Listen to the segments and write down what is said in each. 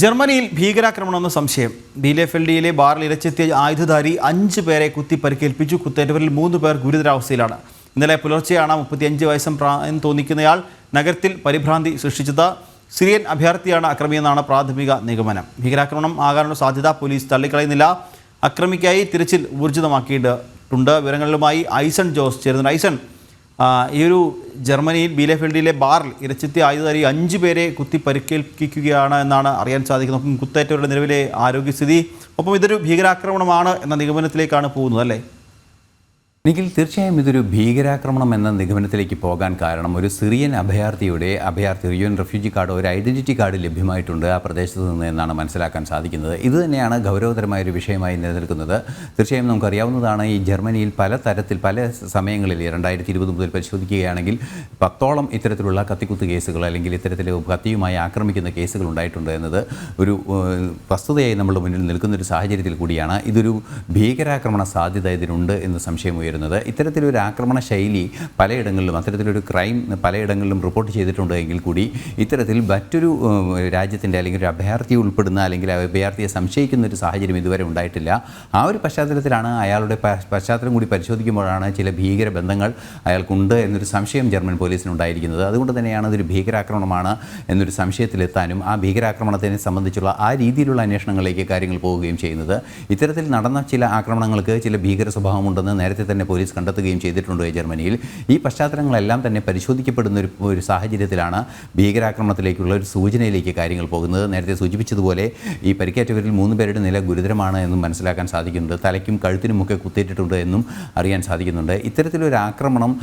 ജർമ്മനിയിൽ ഭീകരാക്രമണമെന്ന സംശയം. ബീലെഫെൽഡിയിലെ ബാറിൽ ഇരച്ചെത്തിയ ആയുധധാരി അഞ്ച് പേരെ കുത്തി പരിക്കേൽപ്പിച്ചു. കുത്തേറ്റവരിൽ മൂന്ന് പേർ ഗുരുതരാവസ്ഥയിലാണ്. ഇന്നലെ പുലർച്ചെയാണ് മുപ്പത്തിയഞ്ച് വയസ്സും പ്രായം തോന്നിക്കുന്നയാൾ നഗരത്തിൽ പരിഭ്രാന്തി സൃഷ്ടിച്ചത്. സിറിയൻ അഭയാർത്ഥിയാണ് അക്രമിയെന്നാണ് പ്രാഥമിക നിഗമനം. ഭീകരാക്രമണം ആകാനുള്ള സാധ്യത പോലീസ് തള്ളിക്കളയുന്നില്ല. അക്രമിക്കായി തിരച്ചിൽ ഊർജിതമാക്കിയിട്ടുണ്ട്. വിവരങ്ങളുമായി ഐസൺ ജോസ് ചേരുന്നുണ്ട്. ഐസൺ ഈ ഒരു ജർമ്മനിയിൽ ബീലഫീൽഡിലെ ബാറിൽ ഇരച്ചെത്തി ആയുധധാരി അഞ്ച് പേരെ കുത്തി പരിക്കേൽപ്പിക്കുകയാണ് എന്നാണ് അറിയാൻ സാധിക്കുന്നത്. ഒപ്പം കുത്തേറ്റവരുടെ നിലവിലെ ആരോഗ്യസ്ഥിതി ഒപ്പം ഇതൊരു ഭീകരാക്രമണമാണ് എന്ന നിഗമനത്തിലേക്കാണ് പോകുന്നത് അല്ലേ? നിഖിൽ തീർച്ചയായും ഇതൊരു ഭീകരാക്രമണം എന്ന നിഗമനത്തിലേക്ക് പോകാൻ കാരണം ഒരു സിറിയൻ അഭയാർത്ഥിയുടെ അഭയാർത്ഥി യു എൻ റെഫ്യൂജി കാർഡ് ഒരു ഐഡന്റിറ്റി കാർഡ് ലഭ്യമായിട്ടുണ്ട് ആ പ്രദേശത്ത് നിന്ന് എന്നാണ് മനസ്സിലാക്കാൻ സാധിക്കുന്നത്. ഇത് തന്നെയാണ് ഗൗരവതരമായ ഒരു വിഷയമായി നിലനിൽക്കുന്നത്. തീർച്ചയായും നമുക്കറിയാവുന്നതാണ് ഈ ജർമ്മനിയിൽ പല തരത്തിൽ പല സമയങ്ങളിൽ രണ്ടായിരത്തി ഇരുപത് മുതൽ പരിശോധിക്കുകയാണെങ്കിൽ പത്തോളം ഇത്തരത്തിലുള്ള കത്തിക്കുത്ത് കേസുകൾ അല്ലെങ്കിൽ ഇത്തരത്തിൽ കത്തിയുമായി ആക്രമിക്കുന്ന കേസുകൾ ഉണ്ടായിട്ടുണ്ട് എന്നത് ഒരു വസ്തുതയായി നമ്മുടെ മുന്നിൽ നിൽക്കുന്ന ഒരു സാഹചര്യത്തിൽ കൂടിയാണ്. ഇതൊരു ഭീകരാക്രമണ സാധ്യത ഇതിനുണ്ട് എന്ന് സംശയം ഉയരുന്നത് ഇത്തരത്തിലൊരു ആക്രമണ ശൈലി പലയിടങ്ങളിലും അത്തരത്തിലൊരു ക്രൈം പലയിടങ്ങളിലും റിപ്പോർട്ട് ചെയ്തിട്ടുണ്ട് എങ്കിൽ കൂടി ഇത്തരത്തിൽ മറ്റൊരു രാജ്യത്തിന്റെ അല്ലെങ്കിൽ ഒരു അഭയാർത്ഥി ഉൾപ്പെടുന്ന അല്ലെങ്കിൽ അഭയാർത്ഥിയെ സംശയിക്കുന്ന ഒരു സാഹചര്യം ഇതുവരെ ഉണ്ടായിട്ടില്ല. ആ ഒരു പശ്ചാത്തലത്തിലാണ് അയാളുടെ പശ്ചാത്തലം കൂടി പരിശോധിക്കുമ്പോഴാണ് ചില ഭീകര ബന്ധങ്ങൾ അയാൾക്കുണ്ട് എന്നൊരു സംശയം ജർമ്മൻ പോലീസിനുണ്ടായിരിക്കുന്നത്. അതുകൊണ്ട് തന്നെയാണ് അതൊരു ഭീകരാക്രമണമാണ് എന്നൊരു സംശയത്തിലെത്താനും ആ ഭീകരാക്രമണത്തിനെ സംബന്ധിച്ചുള്ള ആ രീതിയിലുള്ള അന്വേഷണങ്ങളിലേക്ക് കാര്യങ്ങൾ പോവുകയും ചെയ്യുന്നത്. ഇത്തരത്തിൽ നടന്ന ചില ആക്രമണങ്ങൾക്ക് ചില ഭീകര സ്വഭാവമുണ്ടെന്ന് നേരത്തെ തന്നെ പോലീസ് കണ്ടെത്തുകയും ചെയ്തിട്ടുണ്ട് ജർമ്മനിയിൽ. ഈ പശ്ചാത്തലങ്ങളെല്ലാം തന്നെ പരിശോധിക്കപ്പെടുന്ന ഒരു ഒരു സാഹചര്യത്തിലാണ് ഭീകരാക്രമണത്തിലേക്കുള്ള ഒരു സൂചനയിലേക്ക് കാര്യങ്ങൾ പോകുന്നത്. നേരത്തെ സൂചിപ്പിച്ചതുപോലെ ഈ പരിക്കേറ്റവരിൽ മൂന്ന് പേരുടെ നില ഗുരുതരമാണ് എന്നും മനസ്സിലാക്കാൻ സാധിക്കുന്നുണ്ട്. തലയ്ക്കും കഴുത്തിനുമൊക്കെ കുത്തിയിട്ടിട്ടുണ്ട് എന്നും അറിയാൻ സാധിക്കുന്നുണ്ട്. ഇത്തരത്തിലൊരു ആക്രമണം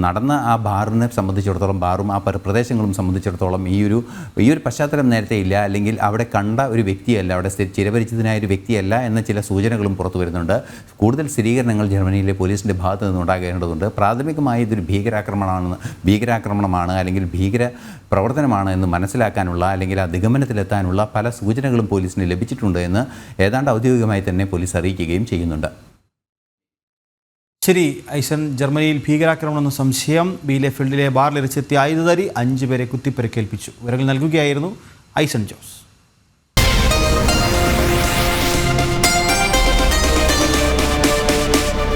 നടന്ന ആ ബാറിനെ സംബന്ധിച്ചിടത്തോളം ബാറും ആ പ്ര- പ്രദേശങ്ങളും സംബന്ധിച്ചിടത്തോളം ഈ ഒരു ഈ ഒരു പശ്ചാത്തലം നേരത്തെ ഇല്ല. അല്ലെങ്കിൽ അവിടെ കണ്ട ഒരു വ്യക്തിയല്ല അവിടെ ചിരപരിചിതനായ ഒരു വ്യക്തിയല്ല എന്ന ചില സൂചനകളും പുറത്തു വരുന്നുണ്ട്. കൂടുതൽ സ്ഥിരീകരണങ്ങൾ ജർമ്മനിയിലെ പോലീസിന്റെ ഭാഗത്ത് നിന്നുണ്ടാകേണ്ടതുണ്ട്. പ്രാഥമികമായി ഇതൊരു ഭീകരാക്രമണമാണെന്ന് ഭീകരാക്രമണമാണ് അല്ലെങ്കിൽ ഭീകര പ്രവർത്തനമാണ് എന്ന് മനസ്സിലാക്കാനുള്ള അല്ലെങ്കിൽ ആ നിഗമനത്തിലെത്താനുള്ള പല സൂചനകളും പോലീസിന് ലഭിച്ചിട്ടുണ്ട് എന്ന് ഏതാണ്ട് ഔദ്യോഗികമായി തന്നെ പോലീസ് അറിയിക്കുകയും ചെയ്യുന്നുണ്ട്. ശരി ഐസൻ ജർമ്മനിയിൽ ഭീകരാക്രമണം എന്ന സംശയം ബിയിലെ ബാറിൽ ഇരച്ചെത്തിയ ആയുധധാരി അഞ്ച് പേരെ വിവരങ്ങൾ നൽകുകയായിരുന്നു ഐസൺ ജോസ്.